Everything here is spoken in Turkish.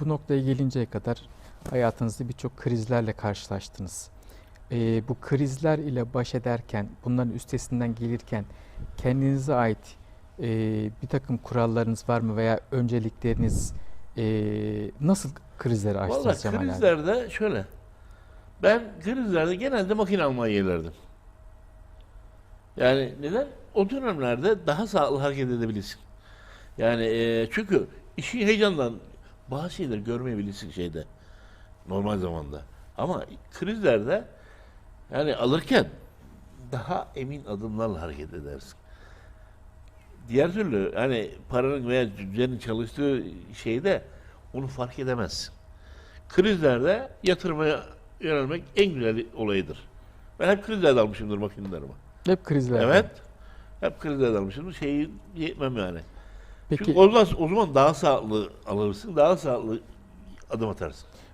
bu noktaya gelinceye kadar hayatınızda birçok krizlerle karşılaştınız. Ee, bu krizler ile baş ederken, bunların üstesinden gelirken kendinize ait e, bir takım kurallarınız var mı veya öncelikleriniz e, nasıl krizleri aştınız Vallahi Cemal abi? krizlerde şöyle. Ben krizlerde genelde makine almaya gelirdim. Yani neden? O dönemlerde daha sağlıklı hareket edebilirsin. Yani e, çünkü işin heyecandan bazı şeyleri görmeyebilirsin şeyde. Normal zamanda. Ama krizlerde yani alırken daha emin adımlarla hareket edersin. Diğer türlü hani paranın veya düzenin çalıştığı şeyde onu fark edemezsin. Krizlerde yatırmaya yönelmek en güzel olayıdır. Ben hep krizlerde almışımdır makinelerimi. Hep krizler. Evet. Hep krizlerde almışımdır. Şeyi yetmem yani. Peki Çünkü ondan, o zaman daha sağlıklı alırsın, daha sağlıklı adım atarsın.